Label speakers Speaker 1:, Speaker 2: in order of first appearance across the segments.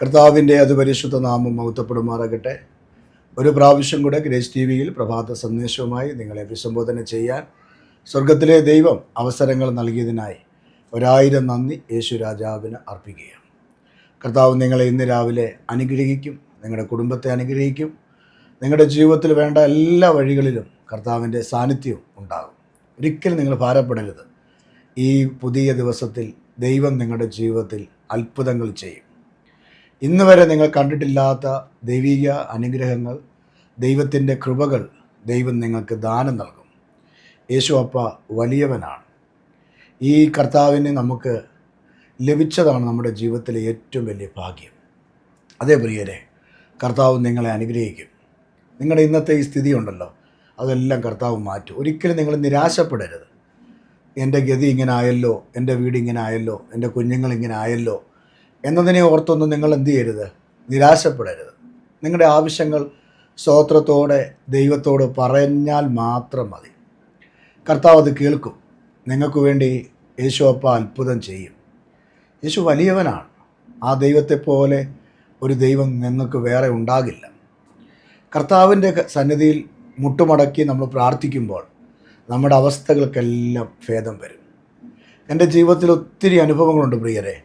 Speaker 1: കർത്താവിന്റെ അതിപരിശുദ്ധ നാമം മൗത്തപ്പെടുമാറാകട്ടെ ഒരു പ്രാവശ്യം കൂടെ ഗ്രേസ് ടി വിയിൽ പ്രഭാത സന്ദേശവുമായി നിങ്ങളെ അഭിസംബോധന ചെയ്യാൻ സ്വർഗത്തിലെ ദൈവം അവസരങ്ങൾ നൽകിയതിനായി ഒരായിരം നന്ദി യേശു രാജാവിന് അർപ്പിക്കുകയാണ്. കർത്താവ് നിങ്ങളെ ഇന്ന് രാവിലെ അനുഗ്രഹിക്കും നിങ്ങളുടെ കുടുംബത്തെ അനുഗ്രഹിക്കും നിങ്ങളുടെ ജീവിതത്തിൽ വേണ്ട എല്ലാ വഴികളിലും കർത്താവിന്റെ സാന്നിധ്യവും ഉണ്ടാകും. ഒരിക്കലും നിങ്ങൾ ഭാരപ്പെടരുത്. ഈ പുതിയ ദിവസത്തിൽ ദൈവം നിങ്ങളുടെ ജീവിതത്തിൽ അത്ഭുതങ്ങൾ ചെയ്യും. ഇന്ന് വരെ നിങ്ങൾ കണ്ടിട്ടില്ലാത്ത ദൈവിക അനുഗ്രഹങ്ങൾ ദൈവത്തിന്റെ കൃപകൾ ദൈവം നിങ്ങൾക്ക് ദാനം നൽകും. യേശു അപ്പ വലിയവനാണ്. ഈ കർത്താവിന് നമുക്ക് ലഭിച്ചതാണ് നമ്മുടെ ജീവിതത്തിലെ ഏറ്റവും വലിയ ഭാഗ്യം. അതേ പ്രിയരെ കർത്താവ് നിങ്ങളെ അനുഗ്രഹിക്കും. നിങ്ങളുടെ ഇന്നത്തെ ഈ സ്ഥിതി ഉണ്ടല്ലോ അതെല്ലാം കർത്താവ് മാറ്റും. ഒരിക്കലും നിങ്ങൾ നിരാശപ്പെടരുത്. എന്റെ ഗതി ഇങ്ങനെ ആയല്ലോ എന്റെ വീട് ഇങ്ങനെ ആയല്ലോ എന്റെ കുഞ്ഞുങ്ങൾ ഇങ്ങനെ ആയല്ലോ എന്നതിനെ ഓർത്തൊന്നും നിങ്ങൾ എന്തു ചെയ്യരുത്? നിരാശപ്പെടരുത്. നിങ്ങളുടെ ആവശ്യങ്ങൾ സ്തോത്രത്തോടെ ദൈവത്തോട് പറഞ്ഞാൽ മാത്രം മതി. കർത്താവ് അത് കേൾക്കും. നിങ്ങൾക്ക് വേണ്ടി യേശു അപ്പ അത്ഭുതം ചെയ്യും. യേശു വലിയവനാണ്. ആ ദൈവത്തെ പോലെ ഒരു ദൈവം നിങ്ങൾക്ക് വേറെ ഉണ്ടാകില്ല. കർത്താവിന്റെ സന്നിധിയിൽ മുട്ടുമടക്കി നമ്മൾ പ്രാർത്ഥിക്കുമ്പോൾ നമ്മുടെ അവസ്ഥകൾക്കെല്ലാം ഭേദം വരും. എന്റെ ജീവിതത്തിൽ ഒത്തിരി അനുഭവങ്ങളുണ്ട് പ്രിയരെ.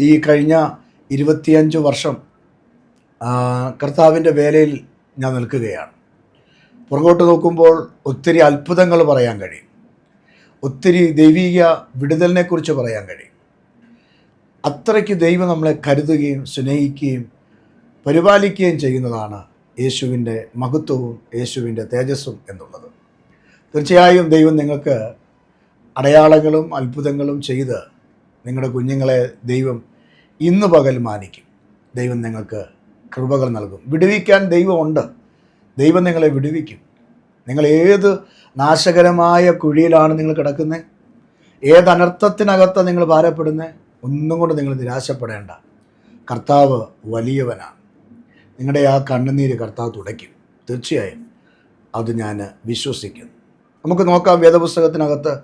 Speaker 1: ഈ കഴിഞ്ഞ ഇരുപത്തിയഞ്ച് വർഷം കർത്താവിന്റെ വേലയിൽ ഞാൻ നിൽക്കുകയാണ്. പുറകോട്ട് നോക്കുമ്പോൾ ഒത്തിരി അത്ഭുതങ്ങൾ പറയാൻ കഴിയും. ഒത്തിരി ദൈവീക വിടുതലിനെക്കുറിച്ച് പറയാൻ കഴിയും. അത്രയ്ക്ക് ദൈവം നമ്മളെ കരുതുകയും സ്നേഹിക്കുകയും പരിപാലിക്കുകയും ചെയ്യുന്നതാണ് യേശുവിന്റെ മഹത്വവും യേശുവിന്റെ തേജസ്സും എന്നുള്ളത്. തീർച്ചയായും ദൈവം നിങ്ങൾക്ക് അടയാളങ്ങളും അത്ഭുതങ്ങളും ചെയ്ത് നിങ്ങളുടെ കുഞ്ഞുങ്ങളെ ദൈവം ഇന്ന് പകൽ മാനിക്കും. ദൈവം നിങ്ങൾക്ക് കൃപകൾ നൽകും. വിടുവിക്കാൻ ദൈവമുണ്ട്. ദൈവം നിങ്ങളെ വിടുവിക്കും. നിങ്ങൾ ഏത് നാശകരമായ കുഴിയിലാണ് നിങ്ങൾ കിടക്കുന്നത് ഏത് അനർത്ഥത്തിനകത്ത് നിങ്ങൾ ഭാരപ്പെടുന്നത് ഒന്നും കൊണ്ട് നിങ്ങൾ നിരാശപ്പെടേണ്ട. കർത്താവ് വലിയവനാണ്. നിങ്ങളുടെ ആ കണ്ണുനീര് കർത്താവ് തുടയ്ക്കും. തീർച്ചയായും അത് ഞാൻ വിശ്വസിക്കുന്നു. നമുക്ക് നോക്കാം വേദപുസ്തകത്തിനകത്ത്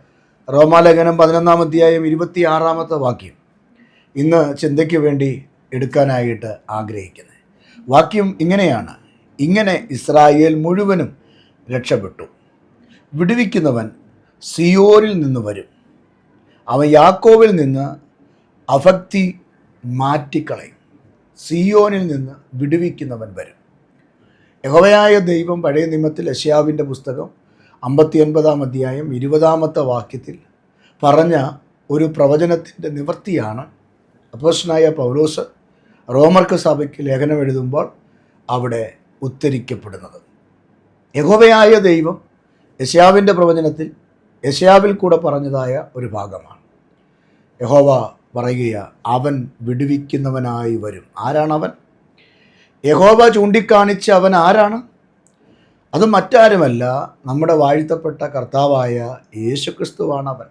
Speaker 1: റോമാലേഖനം പതിനൊന്നാം അധ്യായം ഇരുപത്തി ആറാമത്തെ വാക്യം. ഇന്ന് ചിന്തയ്ക്ക് വേണ്ടി എടുക്കാനായിട്ട് ആഗ്രഹിക്കുന്നത്. വാക്യം ഇങ്ങനെയാണ്. ഇങ്ങനെ ഇസ്രായേൽ മുഴുവനും രക്ഷപ്പെട്ടു. വിടുവിക്കുന്നവൻ സിയോരിൽ നിന്ന് വരും. അവൻ യാക്കോവിൽ നിന്ന് അഭക്തി മാറ്റിക്കളയും. സിയോനിൽ നിന്ന് വിടുവിക്കുന്നവൻ വരും. യഹോവയായ ദൈവം പഴയ നിയമത്തിൽ യഷ്യാവിന്റെ പുസ്തകം അമ്പത്തി ഒൻപതാം അധ്യായം ഇരുപതാമത്തെ വാക്യത്തിൽ പറഞ്ഞ ഒരു പ്രവചനത്തിന്റെ നിവൃത്തിയാണ് അപ്പോസ്റ്റനായ പൗലോസ് റോമർക്ക് സഭയ്ക്ക് ലേഖനം എഴുതുമ്പോൾ അവിടെ ഉദ്ധരിക്കപ്പെടുന്നത്. യഹോവയായ ദൈവം യശ്യാവിന്റെ പ്രവചനത്തിൽ യശ്യാവിൽ കൂടെ പറഞ്ഞതായ ഒരു ഭാഗമാണ്. യഹോവ പറയുക അവൻ വിടുവിക്കുന്നവനായി വരും. ആരാണവൻ യഹോവ ചൂണ്ടിക്കാണിച്ച അവൻ ആരാണ്? അത് മറ്റാരുമല്ല നമ്മുടെ വാഴ്ത്തപ്പെട്ട കർത്താവായ യേശുക്രിസ്തുവാണ് അവൻ.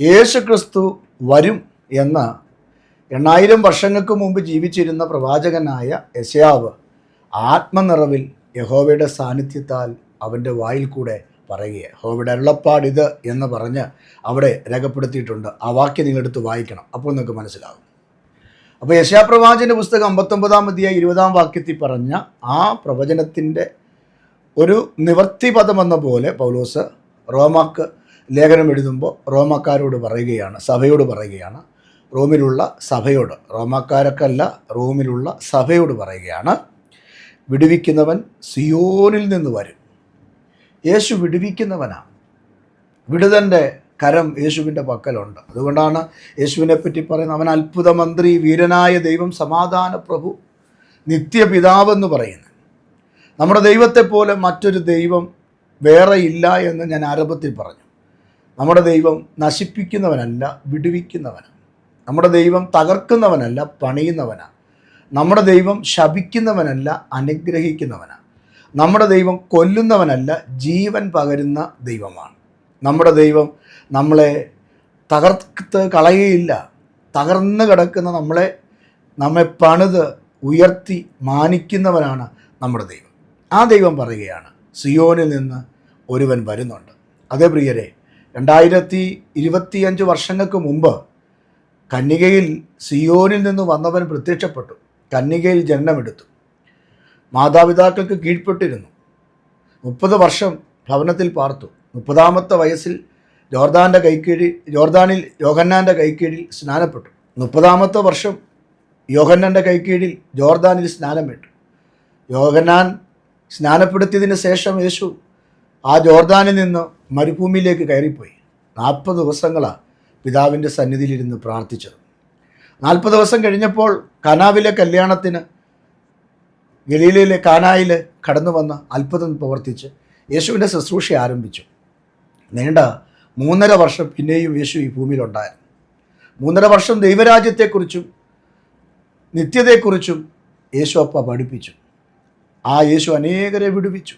Speaker 1: യേശുക്രിസ്തു വരും എന്ന എണ്ണായിരം വർഷങ്ങൾക്ക് മുമ്പ് ജീവിച്ചിരുന്ന പ്രവാചകനായ യശയാവ് ആത്മനിറവിൽ യഹോവയുടെ സാന്നിധ്യത്താൽ അവന്റെ വായിൽ കൂടെ പറയുക യഹോവയുടെ അരുളപ്പാട് ഇത് എന്ന് പറഞ്ഞ് അവിടെ രേഖപ്പെടുത്തിയിട്ടുണ്ട്. ആ വാക്യം നിങ്ങൾ നിങ്ങളെടുത്ത് വായിക്കണം. അപ്പോൾ നിങ്ങൾക്ക് മനസ്സിലാകും. അപ്പോൾ യശാപ്രവാചന്റെ പുസ്തകം അമ്പത്തൊമ്പതാം അധ്യായ ഇരുപതാം വാക്യത്തിൽ പറഞ്ഞ ആ പ്രവചനത്തിന്റെ ഒരു നിവർത്തി പദമെന്ന പോലെ പൗലോസ് റോമാക്ക് ലേഖനം എഴുതുമ്പോൾ റോമാക്കാരോട് പറയുകയാണ് സഭയോട് പറയുകയാണ്. റോമിലുള്ള സഭയോട് റോമാക്കാരൊക്കല്ല റോമിലുള്ള സഭയോട് പറയുകയാണ് വിടുവിക്കുന്നവൻ സിയോനിൽ നിന്ന് വരും. യേശു വിടുവിക്കുന്നവനാണ് വിടുതന്റെ കരം യേശുവിന്റെ പക്കലുണ്ട്. അതുകൊണ്ടാണ് യേശുവിനെ പറ്റി പറയുന്നത് അവൻ അത്ഭുത മന്ത്രി വീരനായ ദൈവം സമാധാന പ്രഭു നിത്യപിതാവെന്ന് പറയുന്നത് നമ്മുടെ ദൈവത്തെ പോലെ മറ്റൊരു ദൈവം വേറെ ഇല്ല എന്ന് ഞാൻ ആരംഭത്തിൽ പറഞ്ഞു. നമ്മുടെ ദൈവം നശിപ്പിക്കുന്നവനല്ല വിടുവിക്കുന്നവനാണ് നമ്മുടെ ദൈവം തകർക്കുന്നവനല്ല പണിയുന്നവനാണ് നമ്മുടെ ദൈവം ശപിക്കുന്നവനല്ല അനുഗ്രഹിക്കുന്നവനാണ് നമ്മുടെ ദൈവം കൊല്ലുന്നവനല്ല ജീവൻ പകരുന്ന ദൈവമാണ്. നമ്മുടെ ദൈവം നമ്മളെ തകർത്ത് കളയുകയില്ല. തകർന്ന് കിടക്കുന്ന നമ്മളെ നമ്മെ പണിത് ഉയർത്തി മാനിക്കുന്നവനാണ് നമ്മുടെ ദൈവം. ആ ദൈവം പറയുകയാണ് സിയോനിൽ നിന്ന് ഒരുവൻ വരുന്നുണ്ട്. അതേ പ്രിയരെ രണ്ടായിരത്തി ഇരുപത്തിയഞ്ച് വർഷങ്ങൾക്ക് മുമ്പ് കന്യകയിൽ സിയോനിൽ നിന്ന് വന്നവൻ പ്രത്യക്ഷപ്പെട്ടു. കന്നികയിൽ ജനനമെടുത്തു. മാതാപിതാക്കൾക്ക് കീഴ്പ്പെട്ടിരുന്നു. മുപ്പത് വർഷം ഭവനത്തിൽ പാർത്തു. മുപ്പതാമത്തെ വയസ്സിൽ ജോർദാന്റെ കൈക്കീഴിൽ ജോർദാനിൽ യോഹന്നാന്റെ കൈക്കീഴിൽ സ്നാനപ്പെട്ടു. മുപ്പതാമത്തെ വർഷം യോഹന്നാന്റെ കൈക്കീഴിൽ ജോർദാനിൽ സ്നാനം വിട്ടു യോഹന്നാൻ സ്നാനപ്പെടുത്തിയതിന് ശേഷം യേശു ആ ജോർദാനിൽ നിന്ന് മരുഭൂമിയിലേക്ക് കയറിപ്പോയി. നാൽപ്പത് ദിവസങ്ങളാണ് പിതാവിന്റെ സന്നിധിയിലിരുന്ന് പ്രാർത്ഥിച്ചത്. നാൽപ്പത് ദിവസം കഴിഞ്ഞപ്പോൾ കനാവിലെ കല്യാണത്തിന് ഗലീലയിലെ കാനായിൽ കടന്നു വന്ന് അത്ഭുതം പ്രവർത്തിച്ച് യേശുവിന്റെ ശുശ്രൂഷ ആരംഭിച്ചു. നീണ്ട മൂന്നര വർഷം പിന്നെയും യേശു ഈ ഭൂമിയിലുണ്ടായിരുന്നു. മൂന്നര വർഷം ദൈവരാജ്യത്തെക്കുറിച്ചും നിത്യതയെക്കുറിച്ചും യേശു അപ്പ പഠിപ്പിച്ചു. ആ യേശു അനേകരെ വിടുവിച്ചു.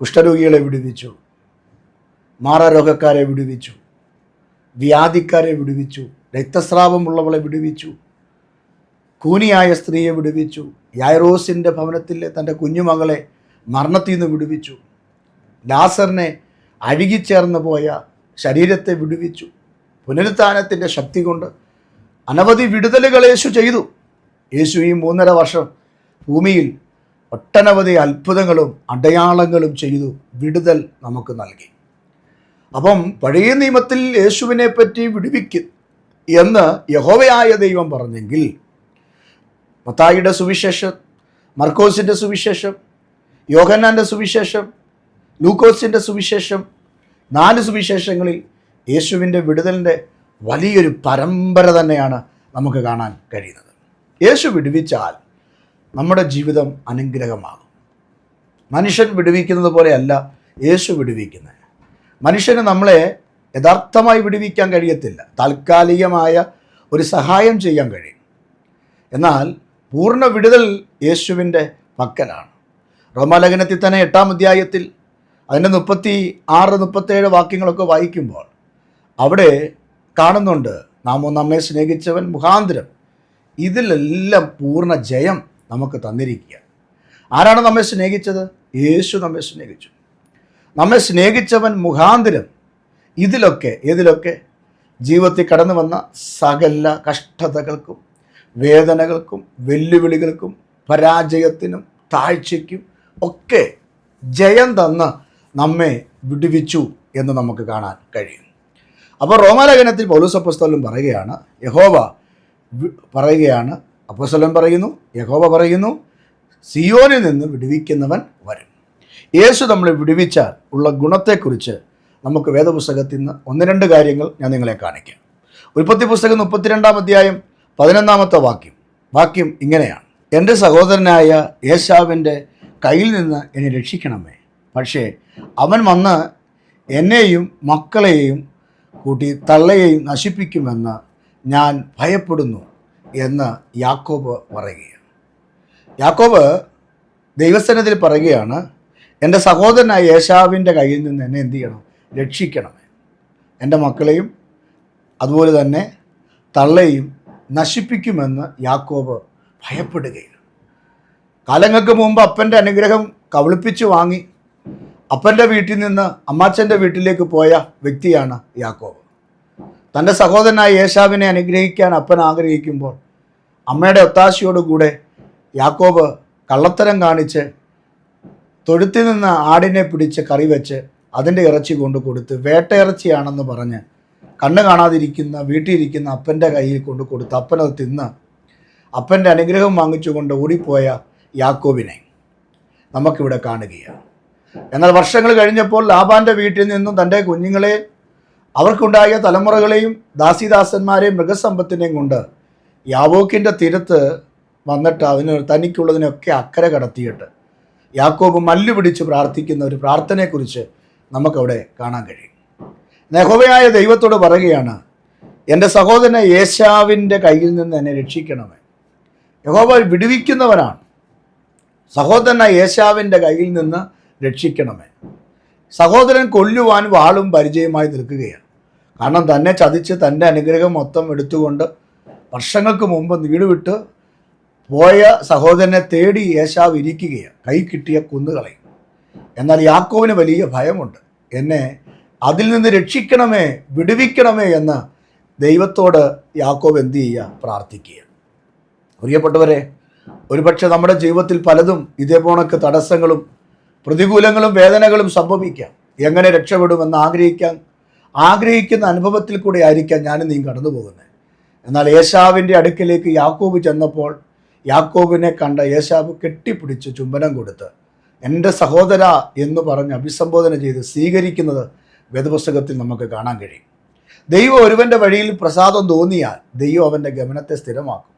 Speaker 1: കുഷ്ഠരോഗികളെ വിടുവിച്ചു. മാറാരോഗക്കാരെ വിടുവിച്ചു. വ്യാധിക്കാരെ വിടുവിച്ചു. രക്തസ്രാവമുള്ളവളെ വിടുവിച്ചു. കൂനിയായ സ്ത്രീയെ വിടുവിച്ചു. യായറോസിന്റെ ഭവനത്തിലെ തന്റെ കുഞ്ഞുമകളെ മരണത്തിൽ നിന്ന് വിടുവിച്ചു. ലാസറിനെ അഴുകിച്ചേർന്ന് പോയ ശരീരത്തെ വിടുവിച്ചു. പുനരുത്ഥാനത്തിന്റെ ശക്തി കൊണ്ട് അനവധി വിടുതലുകൾ യേശു ചെയ്തു. യേശു ഈ മൂന്നര വർഷം ഭൂമിയിൽ ഒട്ടനവധി അത്ഭുതങ്ങളും അടയാളങ്ങളും ചെയ്തു. വിടുതൽ നമുക്ക് നൽകി. അപ്പം പഴയ നിയമത്തിൽ യേശുവിനെ പറ്റി വിടുവിക്കും എന്ന് യഹോവയായ ദൈവം പറഞ്ഞെങ്കിൽ മത്തായിയുടെ സുവിശേഷം മർക്കോസിന്റെ സുവിശേഷം യോഹന്നാന്റെ സുവിശേഷം ലൂക്കോസിന്റെ സുവിശേഷം നാല് സുവിശേഷങ്ങളിൽ യേശുവിന്റെ വിടുതലിന്റെ വലിയൊരു പരമ്പര തന്നെയാണ് നമുക്ക് കാണാൻ കഴിയുന്നത്. യേശു വിടുവിച്ചാൽ നമ്മുടെ ജീവിതം അനുഗ്രഹമാകും. മനുഷ്യൻ വിടുവിക്കുന്നത് പോലെയല്ല യേശു വിടുവിക്കുന്നത്. മനുഷ്യന് നമ്മളെ യഥാർത്ഥമായി വിടുവിക്കാൻ കഴിയത്തില്ല. താൽക്കാലികമായ ഒരു സഹായം ചെയ്യാൻ കഴിയും. എന്നാൽ പൂർണ വിടുതൽ യേശുവിന്റെ പക്കലാണ്. റോമാലേഖനത്തിൽ തന്നെ എട്ടാം അധ്യായത്തിൽ അതിന്റെ മുപ്പത്തി ആറ് മുപ്പത്തേഴ് വാക്യങ്ങളൊക്കെ വായിക്കുമ്പോൾ അവിടെ കാണുന്നുണ്ട് നാമോ നമ്മെ സ്നേഹിച്ചവൻ മുഖാന്തരം. ഇതിലെല്ലാം പൂർണ ജയം നമുക്ക് തന്നിരിക്കുക ആരാണ് നമ്മെ സ്നേഹിച്ചത്? യേശു നമ്മെ സ്നേഹിച്ചു. നമ്മെ സ്നേഹിച്ചവൻ മുഖാന്തരം. ഇതിലൊക്കെ ഏതിലൊക്കെ? ജീവിതത്തിൽ കടന്നു വന്ന സകല കഷ്ടതകൾക്കും വേദനകൾക്കും വെല്ലുവിളികൾക്കും പരാജയത്തിനും താഴ്ചയ്ക്കും ഒക്കെ ജയം തന്ന് നമ്മെ വിടുവിച്ചു എന്ന് നമുക്ക് കാണാൻ കഴിയും. അപ്പോൾ റോമാലേഖനത്തിൽ പൗലോസപ്പസ്തലം പറയുകയാണ് യഹോവ പറയുകയാണ് അപ്പസ്തലം പറയുന്നു യഹോവ പറയുന്നു സിയോനിൽ നിന്ന് വിടുവിക്കുന്നവൻ വരും. യേശു നമ്മളെ വിടുവിച്ചാൽ ഉള്ള ഗുണത്തെക്കുറിച്ച് നമുക്ക് വേദപുസ്തകത്തിൽ നിന്ന് ഒന്ന് രണ്ട് കാര്യങ്ങൾ ഞാൻ നിങ്ങളെ കാണിക്കാം. ഉൽപ്പത്തി പുസ്തകം മുപ്പത്തിരണ്ടാം അധ്യായം പതിനൊന്നാമത്തെ വാക്യം. വാക്യം ഇങ്ങനെയാണ്. എന്റെ സഹോദരനായ യേശാവിന്റെ കയ്യിൽ നിന്ന് എന്നെ രക്ഷിക്കണമേ. പക്ഷേ അവൻ വന്ന് എന്നെയും മക്കളെയും കൂട്ടി തള്ളയെയും നശിപ്പിക്കുമെന്ന് ഞാൻ ഭയപ്പെടുന്നു എന്ന് യാക്കോബ് പറയുകയാണ്. യാക്കോബ് ദൈവസനത്തിൽ പറയുകയാണ് എന്റെ സഹോദരനായ യേശാവിന്റെ കയ്യിൽ നിന്ന് എന്നെ എന്ത് ചെയ്യണം? രക്ഷിക്കണമേ എന്റെ മക്കളെയും അതുപോലെ തന്നെ തള്ളയും നശിപ്പിക്കുമെന്ന് യാക്കോബ് ഭയപ്പെടുകയാണ്. കാലങ്ങൾക്ക് മുമ്പ് അപ്പന്റെ അനുഗ്രഹം കവിളിപ്പിച്ച് വാങ്ങി അപ്പന്റെ വീട്ടിൽ നിന്ന് അമ്മാച്ചന്റെ വീട്ടിലേക്ക് പോയ വ്യക്തിയാണ് യാക്കോബ്. തന്റെ സഹോദരനായ യേശാവിനെ അനുഗ്രഹിക്കാൻ അപ്പൻ ആഗ്രഹിക്കുമ്പോൾ അമ്മയുടെ ഒത്താശയോടുകൂടെ യാക്കോബ് കള്ളത്തരം കാണിച്ച് തൊഴുത്തിൽ നിന്ന് ആടിനെ പിടിച്ച് കറി വെച്ച് അതിന്റെ ഇറച്ചി കൊണ്ട് കൊടുത്ത് വേട്ടയിറച്ചിയാണെന്ന് പറഞ്ഞ് കണ്ണ് കാണാതിരിക്കുന്ന വീട്ടിലിരിക്കുന്ന അപ്പന്റെ കയ്യിൽ കൊണ്ട് കൊടുത്ത് അപ്പനത് തിന്ന് അപ്പന്റെ അനുഗ്രഹം വാങ്ങിച്ചുകൊണ്ട് ഓടിപ്പോയ യാക്കോബിനെ നമുക്കിവിടെ കാണുകയാണ്. എന്നാൽ വർഷങ്ങൾ കഴിഞ്ഞപ്പോൾ ലാബാന്റെ വീട്ടിൽ നിന്നും തന്റെ കുഞ്ഞുങ്ങളെ അവർക്കുണ്ടായ തലമുറകളെയും ദാസിദാസന്മാരെയും മൃഗസമ്പത്തിനെയും കൊണ്ട് യാവോക്കിന്റെ തീരത്ത് വന്നിട്ട് അതിന് തനിക്കുള്ളതിനൊക്കെ അക്കരെ കടത്തിയിട്ട് യാക്കോബ് മല്ലു പിടിച്ച് പ്രാർത്ഥിക്കുന്ന ഒരു പ്രാർത്ഥനയെക്കുറിച്ച് നമുക്കവിടെ കാണാൻ കഴിയും. നെഹോവയായ ദൈവത്തോട് പറയുകയാണ് എന്റെ സഹോദരനെ യേശാവിന്റെ കയ്യിൽ നിന്ന് എന്നെ രക്ഷിക്കണമേ. യഹോവ വിടുവിക്കുന്നവനാണ്. സഹോദരനെ യേശാവിന്റെ കയ്യിൽ നിന്ന് രക്ഷിക്കണമേ. സഹോദരൻ കൊല്ലുവാൻ വാളും പരിചയമായി നിൽക്കുകയാണ്. കാരണം തന്നെ ചതിച്ച് തന്റെ അനുഗ്രഹം മൊത്തം എടുത്തുകൊണ്ട് വർഷങ്ങൾക്ക് മുമ്പ് വീട് വിട്ട് പോയ സഹോദരനെ തേടി യേശാവ് ഇരിക്കുകയാണ്. കൈ കിട്ടിയ കുന്നുകളയും. എന്നാൽ യാക്കോവിന് വലിയ ഭയമുണ്ട്. എന്നെ അതിൽ നിന്ന് രക്ഷിക്കണമേ വിടുവിക്കണമേ എന്ന് ദൈവത്തോട് യാക്കോവ് എന്ത് ചെയ്യുക? പ്രാർത്ഥിക്കുക പ്രിയപ്പെട്ടവരെ ഒരുപക്ഷെ നമ്മുടെ ജീവിതത്തിൽ പലതും ഇതേപോണക്ക് തടസ്സങ്ങളും പ്രതികൂലങ്ങളും വേദനകളും സംഭവിക്കാം. എങ്ങനെ രക്ഷപ്പെടുമെന്ന് ആഗ്രഹിക്കാൻ ആഗ്രഹിക്കുന്ന അനുഭവത്തിൽ കൂടെ ആയിരിക്കാം ഞാനും നീ കടന്നു പോകുന്നത് എന്നാൽ യേശാവിന്റെ അടുക്കിലേക്ക് യാക്കോബ് ചെന്നപ്പോൾ യാക്കോബിനെ കണ്ട യേശാവ് കെട്ടിപ്പിടിച്ച് ചുംബനം കൊടുത്ത് എന്റെ സഹോദര എന്ന് പറഞ്ഞ് അഭിസംബോധന ചെയ്ത് സ്വീകരിക്കുന്നത് വേദപുസ്തകത്തിൽ നമുക്ക് കാണാൻ കഴിയും. ദൈവം ഒരുവന്റെ വഴിയിൽ പ്രസാദം തോന്നിയാൽ ദൈവം അവന്റെ ഗമനത്തെ സ്ഥിരമാക്കും.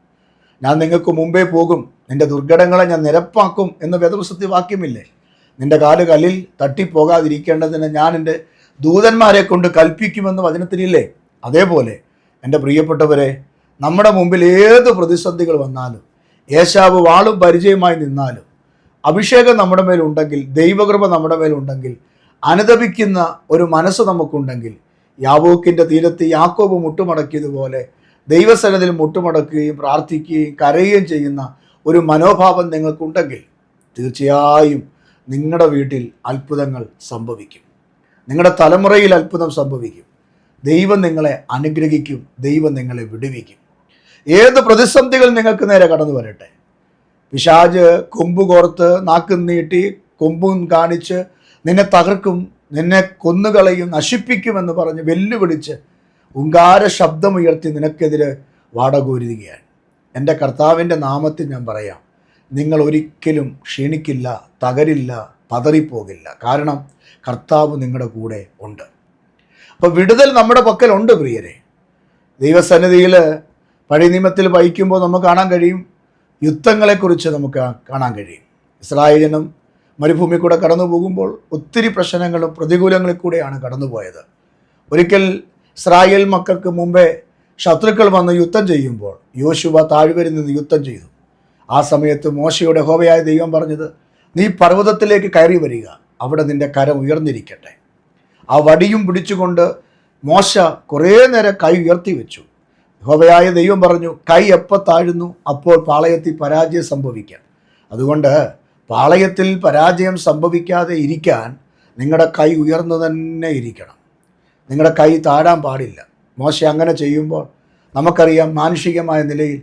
Speaker 1: ഞാൻ നിങ്ങൾക്ക് മുമ്പേ പോകും നിന്റെ ദുർഘടങ്ങളെ ഞാൻ നിരപ്പാക്കും എന്ന് വേദപുസ്തകത്തിൽ വാക്യമില്ലേ? നിന്റെ കാൽ കല്ലിൽ തട്ടിപ്പോകാതിരിക്കേണ്ടതിന് ഞാൻ എന്റെ ദൂതന്മാരെ കൊണ്ട് കൽപ്പിക്കുമെന്ന് വചനത്തിനില്ലേ അതേപോലെ എന്റെ പ്രിയപ്പെട്ടവരെ നമ്മുടെ മുമ്പിൽ ഏത് പ്രതിസന്ധികൾ വന്നാലും യേശാവ് വാളും പരിചയമായി നിന്നാലും അഭിഷേകം നമ്മുടെ മേലുണ്ടെങ്കിൽ ദൈവകൃപ നമ്മുടെ മേലുണ്ടെങ്കിൽ അനുദപിക്കുന്ന ഒരു മനസ്സ് നമുക്കുണ്ടെങ്കിൽ യാവോക്കിന്റെ തീരത്ത് യാക്കോബ് മുട്ടുമടക്കിയതുപോലെ ദൈവസനത്തിൽ മുട്ടുമടക്കുകയും പ്രാർത്ഥിക്കുകയും കരയുകയും ചെയ്യുന്ന ഒരു മനോഭാവം നിങ്ങൾക്കുണ്ടെങ്കിൽ തീർച്ചയായും നിങ്ങളുടെ വീട്ടിൽ അത്ഭുതങ്ങൾ സംഭവിക്കും. നിങ്ങളുടെ തലമുറയിൽ അത്ഭുതം സംഭവിക്കും. ദൈവം നിങ്ങളെ അനുഗ്രഹിക്കും. ദൈവം നിങ്ങളെ വിടുവിക്കും. ഏത് പ്രതിസന്ധികൾ നിങ്ങൾക്ക് നേരെ കടന്നു വരട്ടെ? പിശാജ് കൊമ്പ് കോർത്ത് നാക്കും നീട്ടി കൊമ്പും കാണിച്ച് നിന്നെ തകർക്കും നിന്നെ കൊന്നുകളയും നശിപ്പിക്കുമെന്ന് പറഞ്ഞ് വെല്ലുവിളിച്ച് ഉങ്കാര ശബ്ദമുയർത്തി നിനക്കെതിരെ വാടകോരുകയാണ്. എന്റെ കർത്താവിന്റെ നാമത്തിൽ ഞാൻ പറയാം നിങ്ങൾ ഒരിക്കലും ക്ഷീണിക്കില്ല തകരില്ല പതറിപ്പോകില്ല. കാരണം കർത്താവ് നിങ്ങളുടെ കൂടെ ഉണ്ട്. അപ്പോൾ വിടുതൽ നമ്മുടെ പക്കലുണ്ട് പ്രിയരെ. ദൈവസന്നിധിയിൽ പഴയ നിയമത്തിൽ വഹിക്കുമ്പോൾ നമുക്ക് കാണാൻ കഴിയും. യുദ്ധങ്ങളെക്കുറിച്ച് നമുക്ക് കാണാൻ കഴിയും. ഇസ്രായേലിനും മരുഭൂമി കൂടെ കടന്നു പോകുമ്പോൾ ഒത്തിരി പ്രശ്നങ്ങളും പ്രതികൂലങ്ങളിൽ കൂടെയാണ് കടന്നുപോയത്. ഒരിക്കൽ ഇസ്രായേൽ മക്കൾക്ക് മുമ്പേ ശത്രുക്കൾ വന്ന് യുദ്ധം ചെയ്യുമ്പോൾ യോശുവ താഴ്വരിൽ നിന്ന് യുദ്ധം ചെയ്തു. ആ സമയത്ത് മോശയുടെ ഹോവയായ ദൈവം പറഞ്ഞത് നീ പർവതത്തിലേക്ക് കയറി വരിക അവിടെ നിന്റെ കരം ഉയർന്നിരിക്കട്ടെ. ആ വടിയും പിടിച്ചുകൊണ്ട് മോശ കുറേ നേരം കൈ ഉയർത്തി വെച്ചു. ഹോവയായ ദൈവം പറഞ്ഞു കൈ എപ്പോൾ താഴുന്നു? അപ്പോൾ പാളയത്തിൽ പരാജയം സംഭവിക്കാം. അതുകൊണ്ട് പാളയത്തിൽ പരാജയം സംഭവിക്കാതെ ഇരിക്കാൻ നിങ്ങളുടെ കൈ ഉയർന്നു തന്നെ ഇരിക്കണം. നിങ്ങളുടെ കൈ താഴാൻ പാടില്ല. മോശ അങ്ങനെ ചെയ്യുമ്പോൾ നമുക്കറിയാം മാനുഷികമായ നിലയിൽ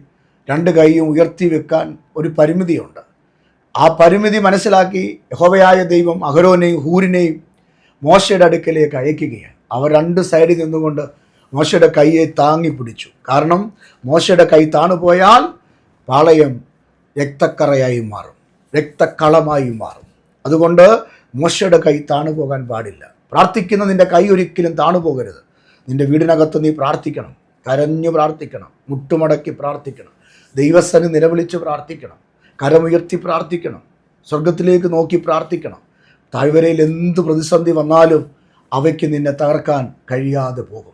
Speaker 1: രണ്ട് കൈയും ഉയർത്തി വെക്കാൻ ഒരു പരിമിതിയുണ്ട്. ആ പരിമിതി മനസ്സിലാക്കി യഹോവയായ ദൈവം അഹരോനെയും ഹൂരിനെയും മോശയുടെ അടുക്കലേക്ക് അയക്കുകയാണ്. അവർ രണ്ട് സൈഡിൽ നിന്നുകൊണ്ട് മോശയുടെ കൈയെ താങ്ങി പിടിച്ചു. കാരണം മോശയുടെ കൈ താണുപോയാൽ പാളയം രക്തക്കറയായി മാറും. രക്തക്കളമായി മാറും. അതുകൊണ്ട് മോശയുടെ കൈ താണുപോകാൻ പാടില്ല. പ്രാർത്ഥിക്കുന്ന നിന്റെ കൈ ഒരിക്കലും താണുപോകരുത് നിന്റെ വീടിനകത്ത് നീ പ്രാർത്ഥിക്കണം. കരഞ്ഞു പ്രാർത്ഥിക്കണം. മുട്ടുമടക്കി പ്രാർത്ഥിക്കണം. ദൈവസ്ഥന് നിലവിളിച്ച് പ്രാർത്ഥിക്കണം. കരമുയർത്തി പ്രാർത്ഥിക്കണം. സ്വർഗത്തിലേക്ക് നോക്കി പ്രാർത്ഥിക്കണം. താഴ്വരയിൽ എന്ത് പ്രതിസന്ധി വന്നാലും അവയ്ക്ക് നിന്നെ തകർക്കാൻ കഴിയാതെ പോകും.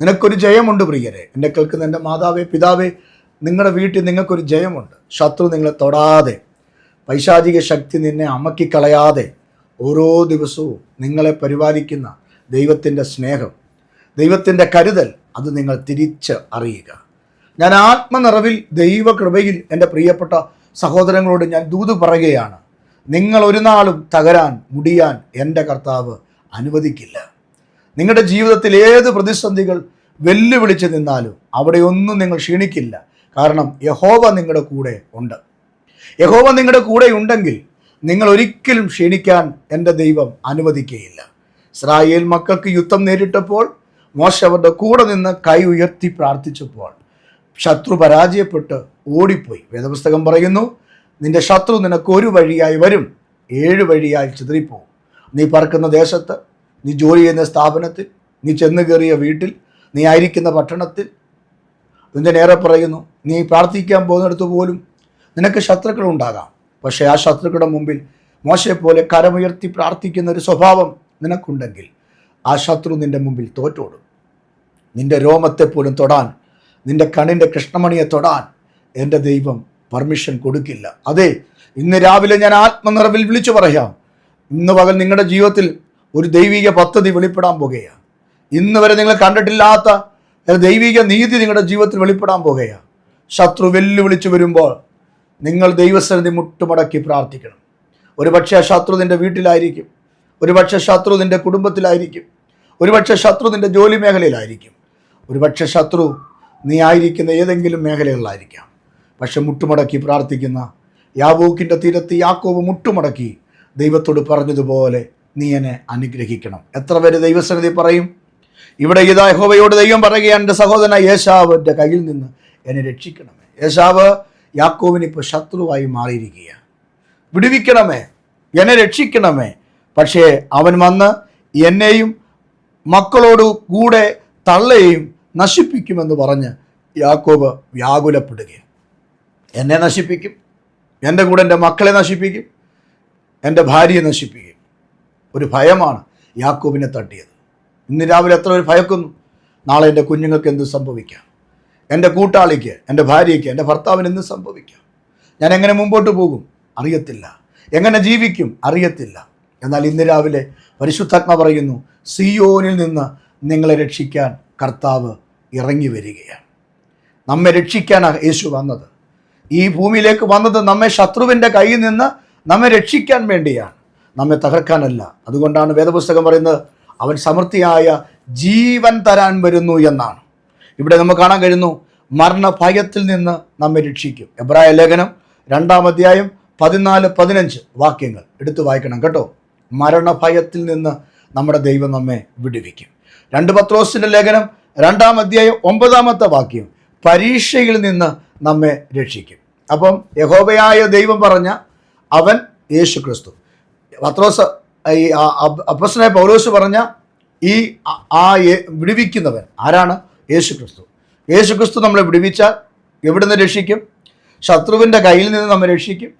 Speaker 1: നിനക്കൊരു ജയമുണ്ട് പ്രിയരെ. എന്നെ കേൾക്കുന്ന എന്റെ മാതാവേ പിതാവേ നിങ്ങളുടെ വീട്ടിൽ നിങ്ങൾക്കൊരു ജയമുണ്ട്. ശത്രു നിങ്ങളെ തൊടാതെ പൈശാചിക ശക്തി നിന്നെ അമക്കിക്കളയാതെ ഓരോ ദിവസവും നിങ്ങളെ പരിപാലിക്കുന്ന ദൈവത്തിന്റെ സ്നേഹം ദൈവത്തിന്റെ കരുതൽ അത് നിങ്ങൾ തിരിച്ച് അറിയുക. ഞാൻ ആത്മനിറവിൽ ദൈവകൃപയിൽ എന്റെ പ്രിയപ്പെട്ട സഹോദരങ്ങളോട് ഞാൻ ദൂത് പറയുകയാണ്. നിങ്ങൾ ഒരു നാളും തകരാൻ മുടിയാൻ എന്റെ കർത്താവ് അനുവദിക്കില്ല. നിങ്ങളുടെ ജീവിതത്തിൽ ഏത് പ്രതിസന്ധികൾ വെല്ലുവിളിച്ച് നിന്നാലും അവിടെയൊന്നും നിങ്ങൾ ക്ഷീണിക്കില്ല. കാരണം യഹോവ നിങ്ങളുടെ കൂടെ ഉണ്ട്. യഹോവ നിങ്ങളുടെ കൂടെ ഉണ്ടെങ്കിൽ നിങ്ങൾ ഒരിക്കലും ക്ഷീണിക്കാൻ എന്റെ ദൈവം അനുവദിക്കുകയില്ല. ഇസ്രായേൽ മക്കൾക്ക് യുദ്ധം നേരിട്ടപ്പോൾ മോശ അവരുടെ കൂടെ നിന്ന് കൈ ഉയർത്തി പ്രാർത്ഥിച്ചപ്പോൾ ശത്രു പരാജയപ്പെട്ട് ഓടിപ്പോയി. വേദപുസ്തകം പറയുന്നു നിന്റെ ശത്രു നിനക്ക് ഒരു വഴിയായി വരും ഏഴ് വഴിയായി ചിതറിപ്പോവും. നീ പറക്കുന്ന ദേശത്ത് നീ ജോലി ചെയ്യുന്ന സ്ഥാപനത്തിൽ നീ ചെന്ന് കയറിയ വീട്ടിൽ നീ ആയിരിക്കുന്ന പട്ടണത്തിൽ. ഇതിന്റെ നേരെ പറയുന്നു നീ പ്രാർത്ഥിക്കാൻ പോകുന്നിടത്ത് പോലും നിനക്ക് ശത്രുക്കളുണ്ടാകാം പക്ഷേ ആ ശത്രുക്കളുടെ മുമ്പിൽ മോശയെപ്പോലെ കരമുയർത്തി പ്രാർത്ഥിക്കുന്ന ഒരു സ്വഭാവം നിനക്കുണ്ടെങ്കിൽ ആ ശത്രു നിന്റെ മുമ്പിൽ തോറ്റോടും. നിന്റെ രോമത്തെ പോലും തൊടാൻ നിന്റെ കണ്ണിന്റെ കൃഷ്ണമണിയെ തൊടാൻ എന്റെ ദൈവം പെർമിഷൻ കൊടുക്കില്ല. അതെ ഇന്ന് രാവിലെ ഞാൻ ആത്മനിറവിൽ വിളിച്ചു പറയാം. ഇന്ന് പകൽ നിങ്ങളുടെ ജീവിതത്തിൽ ഒരു ദൈവിക പദ്ധതി വെളിപ്പെടാൻ പോകുകയാണ്. ഇന്ന് വരെ നിങ്ങൾ കണ്ടിട്ടില്ലാത്ത ദൈവിക നീതി നിങ്ങളുടെ ജീവിതത്തിൽ വെളിപ്പെടാൻ പോകുകയാണ്. ശത്രു വെല്ലുവിളിച്ചു വരുമ്പോൾ നിങ്ങൾ ദൈവസന്നിധി മുട്ടുമടക്കി പ്രാർത്ഥിക്കണം. ഒരുപക്ഷെ ശത്രു നിന്റെ വീട്ടിലായിരിക്കും. ഒരുപക്ഷെ ശത്രു നിന്റെ കുടുംബത്തിലായിരിക്കും. ഒരുപക്ഷെ ശത്രു നിന്റെ ജോലി മേഖലയിലായിരിക്കും. ഒരുപക്ഷെ ശത്രു നീ ആയിരിക്കുന്ന ഏതെങ്കിലും മേഖലകളിലായിരിക്കാം. പക്ഷെ മുട്ടുമടക്കി പ്രാർത്ഥിക്കുന്ന യാവൂക്കിന്റെ തീരത്ത് യാക്കോവ് മുട്ടുമടക്കി ദൈവത്തോട് പറഞ്ഞതുപോലെ നീ എന്നെ അനുഗ്രഹിക്കണം. എത്ര പേര് ദൈവസന്നിധി പറയും? ഇവിടെ ഇതാ യഹോവയോട് ദൈവം പറയുകയാണ് എന്റെ സഹോദരൻ യേശാവിന്റെ കയ്യിൽ നിന്ന് എന്നെ രക്ഷിക്കണമേ. യേശാവ് യാക്കോവിന് ഇപ്പോൾ ശത്രുവായി മാറിയിരിക്കുകയാണ്. വിടുവിക്കണമേ എന്നെ രക്ഷിക്കണമേ. പക്ഷേ അവൻ വന്ന് എന്നെയും മക്കളോട് കൂടെ തള്ളയെയും നശിപ്പിക്കുമെന്ന് പറഞ്ഞ് യാക്കോബ് വ്യാകുലപ്പെടുകയാണ്. എന്നെ നശിപ്പിക്കും എന്റെ കൂടെ എന്റെ മക്കളെ നശിപ്പിക്കും എന്റെ ഭാര്യയെ നശിപ്പിക്കും. ഒരു ഭയമാണ് യാക്കൂബിനെ തട്ടിയത്. ഇന്ന് രാവിലെ എത്ര ഒരു ഭയക്കുന്നു? നാളെ എന്റെ കുഞ്ഞുങ്ങൾക്ക് എന്ത് സംഭവിക്കാം? എന്റെ കൂട്ടാളിക്ക് എന്റെ ഭാര്യയ്ക്ക് എന്റെ ഭർത്താവിന് എന്ത് സംഭവിക്കാം? ഞാൻ എങ്ങനെ മുമ്പോട്ട് പോകും? അറിയത്തില്ല. എങ്ങനെ ജീവിക്കും? അറിയത്തില്ല. എന്നാൽ ഇന്ന് രാവിലെ പരിശുദ്ധാത്മ പറയുന്നു സിയോനിൽ നിന്ന് നിങ്ങളെ രക്ഷിക്കാൻ കർത്താവ് ഇറങ്ങി വരികയാണ്. നമ്മെ രക്ഷിക്കാനാണ് യേശു വന്നത്. ഈ ഭൂമിയിലേക്ക് വന്നത് നമ്മെ ശത്രുവിന്റെ കയ്യിൽ നിന്ന് നമ്മെ രക്ഷിക്കാൻ വേണ്ടിയാണ്. നമ്മെ തകർക്കാനല്ല. അതുകൊണ്ടാണ് വേദപുസ്തകം പറയുന്നത് അവൻ സമൃദ്ധിയായ ജീവൻ തരാൻ വരുന്നു എന്നാണ്. ഇവിടെ നമുക്ക് കാണാൻ കഴിയുന്നു മരണഭയത്തിൽ നിന്ന് നമ്മെ രക്ഷിക്കും. എബ്രായ ലേഖനം രണ്ടാം അധ്യായം പതിനാല് പതിനഞ്ച് വാക്യങ്ങൾ എടുത്തു വായിക്കണം കേട്ടോ. മരണഭയത്തിൽ നിന്ന് നമ്മുടെ ദൈവം നമ്മെ വിടുവിക്കും. രണ്ട് പത്രോസിന്റെ ലേഖനം രണ്ടാം അധ്യായം ഒമ്പതാമത്തെ വാക്യം പരീക്ഷയിൽ നിന്ന് നമ്മെ രക്ഷിക്കും. അപ്പം യഹോബയായ ദൈവം പറഞ്ഞ അവൻ യേശു ക്രിസ്തു പത്രോസ് ഈ അപ്പസ്നെ പൗലോസ് പറഞ്ഞ ഈ ആ- വിടുവിക്കുന്നവൻ ആരാണ്? യേശു ക്രിസ്തു യേശു ക്രിസ്തു നമ്മളെ വിടുവിച്ചാൽ എവിടുന്ന് രക്ഷിക്കും? ശത്രുവിന്റെ കയ്യിൽ നിന്ന് നമ്മെ രക്ഷിക്കും.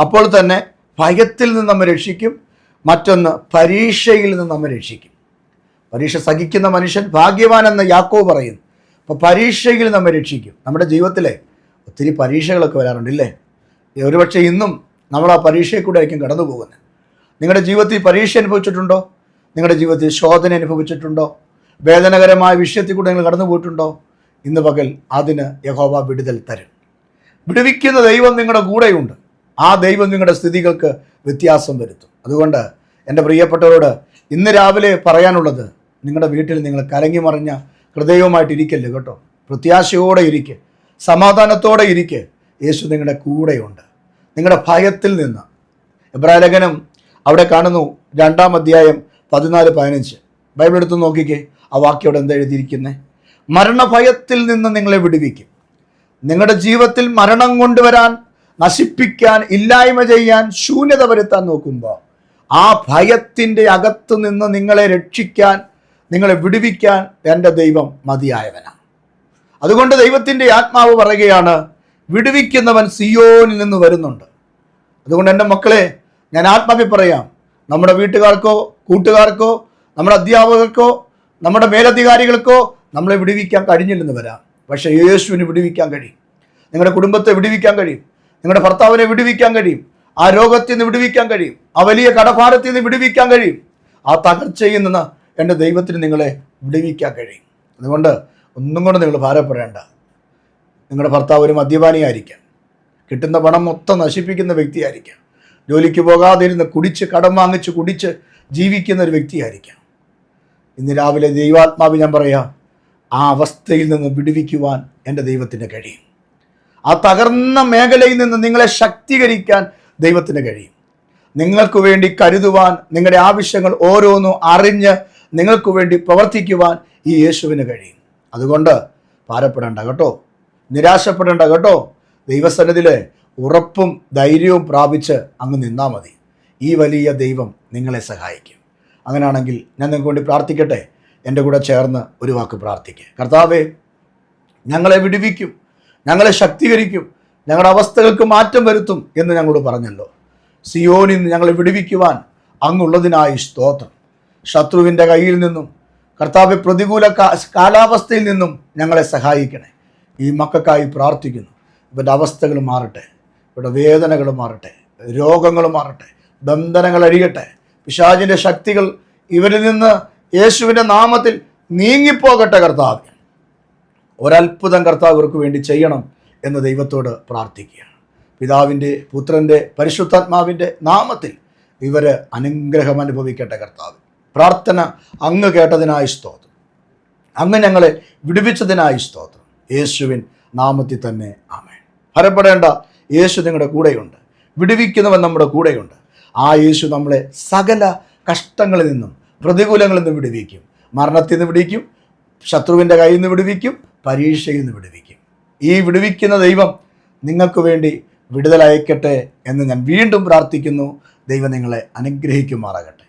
Speaker 1: അപ്പോൾ തന്നെ ഭയത്തിൽ നിന്ന് നമ്മെ രക്ഷിക്കും. മറ്റൊന്ന് പരീക്ഷയിൽ നിന്ന് നമ്മെ രക്ഷിക്കും. പരീക്ഷ സഹിക്കുന്ന മനുഷ്യൻ ഭാഗ്യവാൻ എന്ന് യാക്കോ പറയുന്നു. അപ്പോൾ പരീക്ഷയിൽ നമ്മെ രക്ഷിക്കും. നമ്മുടെ ജീവിതത്തിലെ ഒത്തിരി പരീക്ഷകളൊക്കെ വരാറുണ്ട് ഇല്ലേ? ഒരുപക്ഷെ ഇന്നും നമ്മൾ ആ പരീക്ഷയിൽ കൂടെ ആയിരിക്കും കടന്നു പോകുന്നത് നിങ്ങളുടെ ജീവിതത്തിൽ പരീക്ഷ അനുഭവിച്ചിട്ടുണ്ടോ? നിങ്ങളുടെ ജീവിതത്തിൽ ശോധന അനുഭവിച്ചിട്ടുണ്ടോ? വേദനകരമായ വിഷയത്തിൽ കൂടെ നിങ്ങൾ കടന്നു പോയിട്ടുണ്ടോ? ഇന്ന് പകൽ അതിന് യഹോവ വിടുതൽ തരും. വിടുവിക്കുന്ന ദൈവം നിങ്ങളുടെ കൂടെയുണ്ട്. ആ ദൈവം നിങ്ങളുടെ സ്ഥിതികൾക്ക് വ്യത്യാസം വരുത്തും. അതുകൊണ്ട് എന്റെ പ്രിയപ്പെട്ടവരോട് ഇന്ന് രാവിലെ പറയാനുള്ളത് നിങ്ങളുടെ വീട്ടിൽ നിങ്ങൾ കലങ്ങി മറിഞ്ഞ ഹൃദയവുമായിട്ടിരിക്കല്ലേ കേട്ടോ? പ്രത്യാശയോടെ ഇരിക്കുക സമാധാനത്തോടെ ഇരിക്കുക യേശു നിങ്ങളുടെ കൂടെയുണ്ട്. നിങ്ങളുടെ ഭയത്തിൽ നിന്ന്. എബ്രായ ലേഖനം അവിടെ കാണുന്നു രണ്ടാം അധ്യായം പതിനാല് പതിനഞ്ച്. ബൈബിൾ എടുത്ത് നോക്കിക്കേ ആ വാക്യം അവിടെ എന്താ എഴുതിയിരിക്കുന്നത് മരണഭയത്തിൽ നിന്ന് നിങ്ങളെ വിടുവിക്കും. നിങ്ങളുടെ ജീവിതത്തിൽ മരണം കൊണ്ടുവരാൻ നശിപ്പിക്കാൻ ഇല്ലായ്മ ചെയ്യാൻ ശൂന്യത വരുത്താൻ നോക്കുമ്പോൾ ആ ഭയത്തിന്റെ അകത്ത് നിന്ന് നിങ്ങളെ രക്ഷിക്കാൻ നിങ്ങളെ വിടുവിക്കാൻ എന്റെ ദൈവം മതിയായവനാണ്. അതുകൊണ്ട് ദൈവത്തിന്റെ ആത്മാവ് പറയുകയാണ് വിടുവിക്കുന്നവൻ സിയോനിൽ നിന്ന് വരുന്നുണ്ട്. അതുകൊണ്ട് എന്റെ മക്കളെ ഞാൻ ആത്മാവി പറയാം. നമ്മുടെ വീട്ടുകാർക്കോ കൂട്ടുകാർക്കോ നമ്മുടെ അധ്യാപകർക്കോ നമ്മുടെ മേലധികാരികൾക്കോ നമ്മളെ വിടുവിക്കാൻ കഴിഞ്ഞില്ലെന്ന് വരാം. പക്ഷേ യേശുവിന് വിടുവിക്കാൻ കഴിയും. നിങ്ങളുടെ കുടുംബത്തെ വിടുവിക്കാൻ കഴിയും. നിങ്ങളുടെ ഭർത്താവിനെ വിടുവിക്കാൻ കഴിയും. ആ രോഗത്തിൽ നിന്ന് വിടുവിക്കാൻ കഴിയും. ആ വലിയ കടഭാരത്തിൽ നിന്ന് വിടുവിക്കാൻ കഴിയും. ആ തകർച്ചയിൽ നിന്ന് എന്റെ ദൈവത്തിന് നിങ്ങളെ വിടുവിക്കാൻ കഴിയും. അതുകൊണ്ട് ഒന്നും കൊണ്ട് നിങ്ങൾ ഭാരപ്പെടേണ്ട. നിങ്ങളുടെ ഭർത്താവ് ഒരു മദ്യപാനിയായിരിക്കാം. കിട്ടുന്ന പണം മൊത്തം നശിപ്പിക്കുന്ന വ്യക്തിയായിരിക്കാം. ജോലിക്ക് പോകാതിരുന്ന് കുടിച്ച് കടം വാങ്ങിച്ച് കുടിച്ച് ജീവിക്കുന്ന ഒരു വ്യക്തിയായിരിക്കാം. ഇന്ന് രാവിലെ ദൈവാത്മാവ് ഞാൻ പറയാം ആ അവസ്ഥയിൽ നിന്ന് വിടുവിക്കുവാൻ എന്റെ ദൈവത്തിന് കഴിയും. ആ തകർന്ന മേഖലയിൽ നിന്ന് നിങ്ങളെ ശക്തീകരിക്കാൻ ദൈവത്തിന് കഴിയും. നിങ്ങൾക്ക് വേണ്ടി കരുതുവാൻ നിങ്ങളുടെ ആവശ്യങ്ങൾ ഓരോന്നും അറിഞ്ഞ് നിങ്ങൾക്ക് വേണ്ടി പ്രവർത്തിക്കുവാൻ ഈ യേശുവിന് കഴിയും. അതുകൊണ്ട് ഭാരപ്പെടേണ്ട കേട്ടോ. നിരാശപ്പെടേണ്ട കേട്ടോ. ദൈവസന്നിധിയിൽ ഉറപ്പും ധൈര്യവും പ്രാപിച്ച് അങ്ങ് നിന്നാൽ മതി. ഈ വലിയ ദൈവം നിങ്ങളെ സഹായിക്കും. അങ്ങനെയാണെങ്കിൽ ഞാൻ നിങ്ങൾക്ക് വേണ്ടി പ്രാർത്ഥിക്കട്ടെ? എന്റെ കൂടെ ചേർന്ന് ഒരു വാക്ക് പ്രാർത്ഥിക്കുക കർത്താവേ ഞങ്ങളെ വിടുവിക്കും. ഞങ്ങളെ ശക്തീകരിക്കും. ഞങ്ങളുടെ അവസ്ഥകൾക്ക് മാറ്റം വരുത്തും എന്ന് ഞങ്ങളോട് പറഞ്ഞല്ലോ. സിയോനിൽ നിന്ന് ഞങ്ങളെ വിടുവിക്കുവാൻ അങ്ങുള്ളതിനായി സ്തോത്രം. ശത്രുവിന്റെ കയ്യിൽ നിന്നും കർത്താവ് പ്രതികൂല കാലാവസ്ഥയിൽ നിന്നും ഞങ്ങളെ സഹായിക്കണേ. ഈ മക്കൾക്കായി പ്രാർത്ഥിക്കുന്നു. ഇവരുടെ അവസ്ഥകൾ മാറട്ടെ. ഇവരുടെ വേദനകൾ മാറട്ടെ രോഗങ്ങൾ മാറട്ടെ ബന്ധനങ്ങൾ അഴിയട്ടെ. പിശാചിന്റെ ശക്തികൾ ഇവരിൽ നിന്ന് യേശുവിന്റെ നാമത്തിൽ നീങ്ങിപ്പോകട്ടെ കർത്താവ്. ഒരത്ഭുതം കർത്താവ് ഇവർക്ക് വേണ്ടി ചെയ്യണം എന്ന് ദൈവത്തോട് പ്രാർത്ഥിക്കുക പിതാവിന്റെ പുത്രന്റെ പരിശുദ്ധാത്മാവിന്റെ നാമത്തിൽ ഇവർ അനുഗ്രഹം അനുഭവിക്കട്ടെ കർത്താവ്. പ്രാർത്ഥന അങ്ങ് കേട്ടതിനായി സ്തോത്രം. അങ്ങ് ഞങ്ങളെ വിടുവിച്ചതിനായി സ്തോത്രം. യേശുവിൻ നാമത്തിൽ തന്നെ ആമേ ഭയപ്പെടേണ്ട യേശു നിങ്ങളുടെ കൂടെയുണ്ട്. വിടുവിക്കുന്നവൻ നമ്മുടെ കൂടെയുണ്ട്. ആ യേശു നമ്മളെ സകല കഷ്ടങ്ങളിൽ നിന്നും പ്രതികൂലങ്ങളിൽ നിന്നും വിടുവിക്കും. മരണത്തിൽ നിന്ന് വിടുവിക്കും ശത്രുവിന്റെ കയ്യിൽ നിന്ന് വിടുവിക്കും പരീക്ഷയിൽ നിന്ന് വിടുവിക്കും. ഈ വിടുവിക്കുന്ന ദൈവം നിങ്ങൾക്ക് വേണ്ടി വിടുതൽ അയക്കട്ടെ എന്ന് ഞാൻ വീണ്ടും പ്രാർത്ഥിക്കുന്നു. ദൈവം നിങ്ങളെ അനുഗ്രഹിക്കുമാറാകട്ടെ.